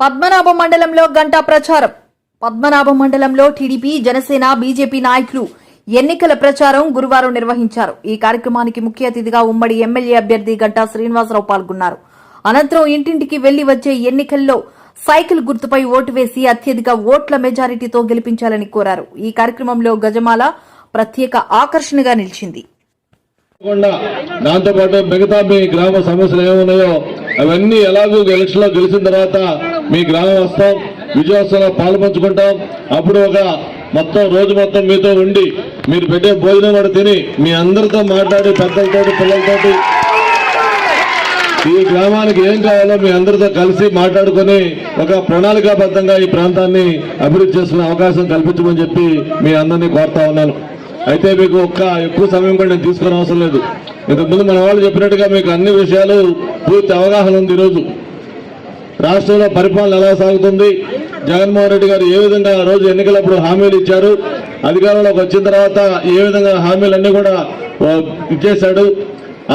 పద్మనాభ మండలంలో గంటా ప్రచారం. పద్మనాభ మండలంలో టీడీపీ జనసేన బీజేపీ నాయకులు ఎన్నికల ప్రచారం గురువారం నిర్వహించారు. ఈ కార్యక్రమానికి ముఖ్య అతిథిగా ఉమ్మడి ఎమ్మెల్యే అభ్యర్థి గంటా శ్రీనివాసరావు పాల్గొన్నారు. అనంతరం ఇంటింటికి వెళ్ళి వచ్చే ఎన్నికల్లో సైకిల్ గుర్తుపై ఓటు వేసి అత్యధిక ఓట్ల మెజారిటీతో గెలిపించాలని కోరారు. ఈ కార్యక్రమంలో గజమాల ప్రత్యేక ఆకర్షణగా నిలిచింది. దాంతో పాటు మిగతా మీ గ్రామ సమస్యలు ఏమున్నాయో అవన్నీ ఎలాగో ఎలక్షన్లో గెలిచిన తర్వాత మీ గ్రామం వస్తాం విజయోత్సవంలో పాల్పంచుకుంటాం. అప్పుడు ఒక మొత్తం రోజు మొత్తం మీతో ఉండి మీరు పెట్టే భోజనం కూడా తిని మీ అందరితో మాట్లాడి పెద్దలతోటి పిల్లలతోటి. ఈ గ్రామానికి ఏం కావాలో మీ అందరితో కలిసి మాట్లాడుకొని ఒక ప్రణాళికాబద్ధంగా ఈ ప్రాంతాన్ని అభివృద్ధి చేసుకునే అవకాశం కల్పించమని చెప్పి మీ అందరినీ కోరుతా ఉన్నాను. అయితే మీకు ఒక్క ఎక్కువ సమయం కూడా నేను తీసుకునే అవసరం లేదు ఇంతకుముందు మన వాళ్ళు చెప్పినట్టుగా మీకు అన్ని విషయాలు పూర్తి అవగాహన ఉంది ఈరోజు. రాష్ట్రంలో పరిపాలన ఎలా సాగుతుంది? జగన్మోహన్ రెడ్డి గారు ఏ విధంగా ఆ రోజు ఎన్నికలప్పుడు హామీలు ఇచ్చారు? అధికారంలోకి వచ్చిన తర్వాత ఏ విధంగా హామీలన్నీ కూడా ఇచ్చేశాడు?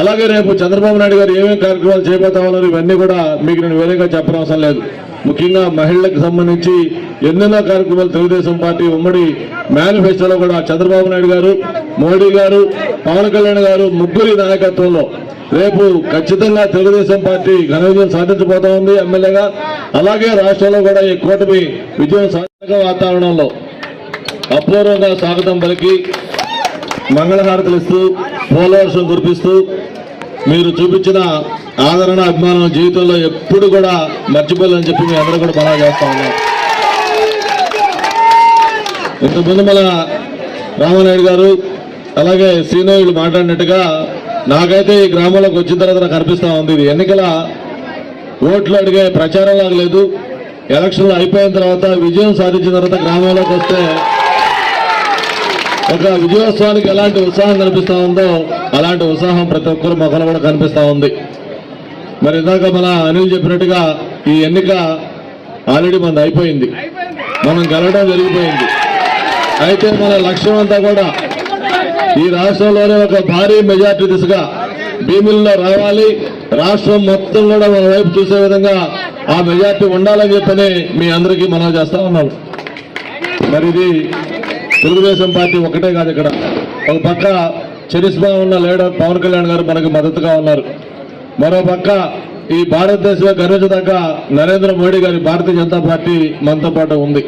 అలాగే రేపు చంద్రబాబు నాయుడు గారు ఏమేమి కార్యక్రమాలు చేయబోతా ఉన్నారు? ఇవన్నీ కూడా మీకు నేను వేరేగా చెప్పనవసరం లేదు. ముఖ్యంగా మహిళలకు సంబంధించి ఎన్నెన్నో కార్యక్రమాలు తెలుగుదేశం పార్టీ ఉమ్మడి మేనిఫెస్టోలో కూడా చంద్రబాబు నాయుడు గారు మోడీ గారు పవన్ కళ్యాణ్ గారు ముగ్గురి నాయకత్వంలో రేపు ఖచ్చితంగా తెలుగుదేశం పార్టీ ఘన విజయం సాధించబోతా ఉంది ఎమ్మెల్యేగా. అలాగే రాష్ట్రంలో కూడా ఈ కూటమి విజయం సాధక వాతావరణంలో అపూర్వంగా స్వాగతం పలికి మంగళహారతులు ఇస్తూ పోలవర్షం కురిపిస్తూ మీరు చూపించిన ఆదరణ అభిమానం జీవితంలో ఎప్పుడు కూడా మర్చిపోలేని చెప్పి మీ అందరూ కూడా బలా చేస్తా ఉన్నాం. ఇంతకుముందు మన రామనాయుడు గారు అలాగే శ్రీను వీళ్ళు మాట్లాడినట్టుగా నాకైతే ఈ గ్రామంలోకి వచ్చిన తర్వాత నాకు అనిపిస్తూ ఉంది. ఇది ఎన్నికల ఓట్లు అడిగే ప్రచారం లాగలేదు ఎలక్షన్లు అయిపోయిన తర్వాత విజయం సాధించిన తర్వాత గ్రామంలోకి వస్తే ఒక విజయోత్సవానికి ఎలాంటి ఉత్సాహం కనిపిస్తూ ఉందో అలాంటి ఉత్సాహం ప్రతి ఒక్కరు మొక్కలు కూడా కనిపిస్తూ ఉంది. మరి ఇందాక మన అనిల్ చెప్పినట్టుగా ఈ ఎన్నిక ఆల్రెడీ మనది అయిపోయింది. మనం గెలవడం జరిగిపోయింది. అయితే మన లక్ష్యం అంతా కూడా ఈ రాష్ట్రంలోనే ఒక భారీ మెజార్టీ దిశగా భీముల్లో రావాలి. రాష్ట్రం మొత్తం కూడా మన వైపు చూసే విధంగా ఆ మెజార్టీ ఉండాలని చెప్పని మీ అందరికీ మనం చేస్తా ఉన్నాం మరి ఇది తెలుగుదేశం పార్టీ ఒకటే కాదు ఇక్కడ. ఒక పక్క చరిస్మా ఉన్న లీడర్ పవన్ కళ్యాణ్ గారు మనకు మద్దతుగా ఉన్నారు. మరో పక్క ఈ భారతదేశంలో గర్వించదగ్గ నరేంద్ర మోడీ గారి భారతీయ జనతా పార్టీ మనతో పాటు ఉంది.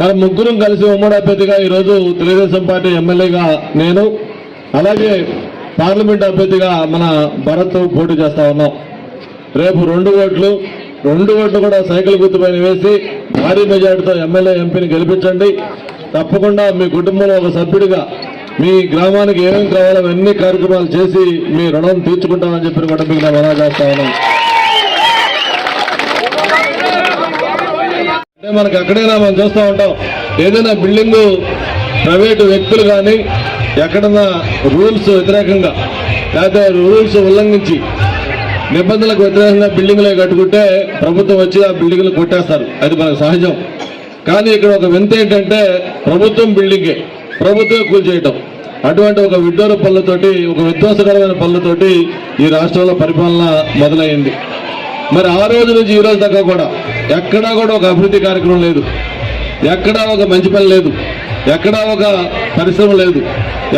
మన ముగ్గురం కలిసి ఉమ్మడి అభ్యర్థిగా ఈరోజు తెలుగుదేశం పార్టీ ఎమ్మెల్యేగా నేను అలాగే పార్లమెంట్ అభ్యర్థిగా మన భరత్ పోటీ చేస్తా ఉన్నాం. రేపు రెండు ఓట్లు రెండు ఓట్లు కూడా సైకిల్ గుర్తుపైన వేసి భారీ మెజార్టీతో ఎమ్మెల్యే ఎంపీని గెలిపించండి. తప్పకుండా మీ కుటుంబంలో ఒక సభ్యుడిగా మీ గ్రామానికి ఏమేమి కావాలో అన్ని కార్యక్రమాలు చేసి మీ రుణం తీర్చుకుంటామని చెప్పి కూడా మీకు నేను చేస్తా ఉన్నాను అంటే మనకి ఎక్కడైనా మనం చూస్తూ ఉంటాం. ఏదైనా బిల్డింగ్ ప్రైవేటు వ్యక్తులు కానీ ఎక్కడన్నా రూల్స్ వ్యతిరేకంగా లేకపోతే రూల్స్ ఉల్లంఘించి నిబంధనలకు వ్యతిరేకంగా బిల్డింగ్లు కట్టుకుంటే ప్రభుత్వం వచ్చి ఆ బిల్డింగ్లు కొట్టేస్తారు. అది మనకు సహజం. కానీ ఇక్కడ ఒక వింత ఏంటంటే ప్రభుత్వం బిల్డింగే. ప్రభుత్వం కూల్చేయటం అటువంటి ఒక విడ్డూర పనులతోటి ఒక విధ్వంసకరమైన పనులతోటి ఈ రాష్ట్రంలో పరిపాలన మొదలైంది. మరి ఆ రోజు నుంచి ఈ రోజు దాకా కూడా ఎక్కడా కూడా ఒక అభివృద్ధి కార్యక్రమం లేదు. ఎక్కడా ఒక మంచి పని లేదు. ఎక్కడా ఒక పరిశ్రమ లేదు.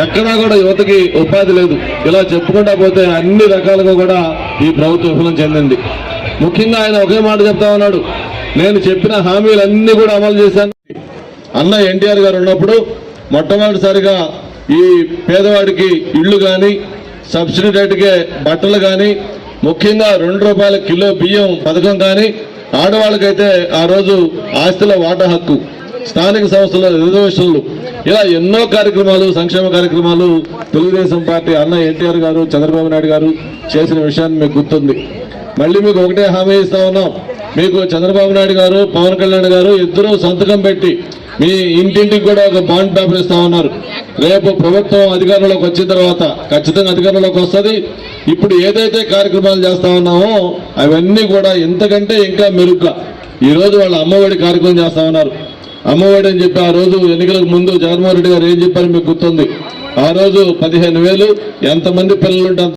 ఎక్కడా కూడా యువతకి ఉపాధి లేదు. ఇలా చెప్పుకుంటా పోతే అన్ని రకాలుగా కూడా ఈ ప్రభుత్వం విఫలం చెందింది. ముఖ్యంగా ఆయన ఒకే మాట చెప్తా ఉన్నాడు. నేను చెప్పిన హామీలన్నీ కూడా అమలు చేశాను. అన్న ఎన్టీఆర్ గారు ఉన్నప్పుడు మొట్టమొదటిసారిగా ఈ పేదవాడికి ఇళ్ళు కానీ సబ్సిడీ రేటుకే బట్టలు కానీ ముఖ్యంగా రెండు రూపాయల కిలో బియ్యం పథకం కానీ ఆడవాళ్ళకైతే ఆ రోజు ఆస్తిలో వాటా హక్కు స్థానిక సంస్థల రిజర్వేషన్లు ఇలా ఎన్నో కార్యక్రమాలు సంక్షేమ కార్యక్రమాలు తెలుగుదేశం పార్టీ అన్న ఎన్టీఆర్ గారు చంద్రబాబు నాయుడు గారు చేసిన విషయాన్ని మీకు గుర్తుంది. మళ్ళీ మీకు ఒకటే హామీ ఇస్తా ఉన్నాం. మీకు చంద్రబాబు నాయుడు గారు పవన్ కళ్యాణ్ గారు ఇద్దరు సంతకం పెట్టి మీ ఇంటింటికి కూడా ఒక బాండ్ పేపర్ ఇస్తా ఉన్నారు. రేపు ప్రభుత్వం అధికారంలోకి వచ్చిన తర్వాత ఖచ్చితంగా అధికారంలోకి వస్తుంది. ఇప్పుడు ఏదైతే కార్యక్రమాలు చేస్తా ఉన్నామో అవన్నీ కూడా ఇంతకంటే ఇంకా మెరుగ్గా. ఈ రోజు వాళ్ళ అమ్మఒడి కార్యక్రమం చేస్తా ఉన్నారు. అమ్మఒడి అని చెప్పి ఆ రోజు ఎన్నికలకు ముందు జగన్మోహన్ రెడ్డి గారు ఏం చెప్పారు మీకు గుర్తుంది. ఆ రోజు పదిహేను వేలు ఎంతమంది పిల్లలు ఉంటే